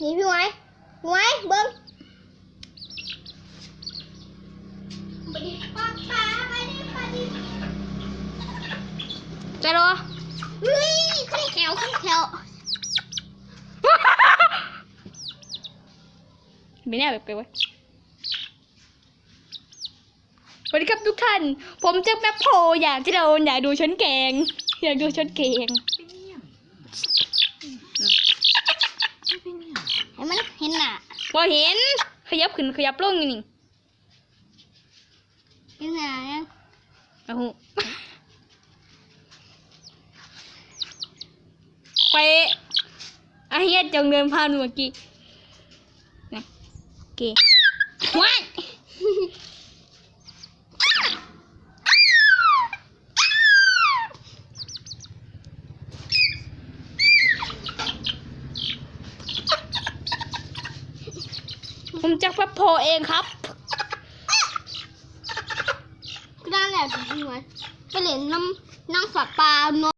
นี่พี่ไว้พี่ไว้เบิ้งไปดิปะปะไปดิไปดิใจรอเฮ้ยขึ้นแถวขึ้นแถวไม่แน่แบบไปไว้สวัสดีครับทุกท่าน ผมเจ้าแป๊บโพอยากที่เราอยากดูชนแกง อยากดูชนแกง ให้มั นเห็นหน้าพอเห็น ขยับขึ้นขยับลงนี่เห็นหน้าเนี่ยโอ้โหไปอาเฮียจงเดินผ่านเมื่อกี้นะโอเคว้าย ผมจะพับโพเองครับก็ได้แหละจริงไหมไปเล่นน้ำน้ำสัตว์ปลาเนาะ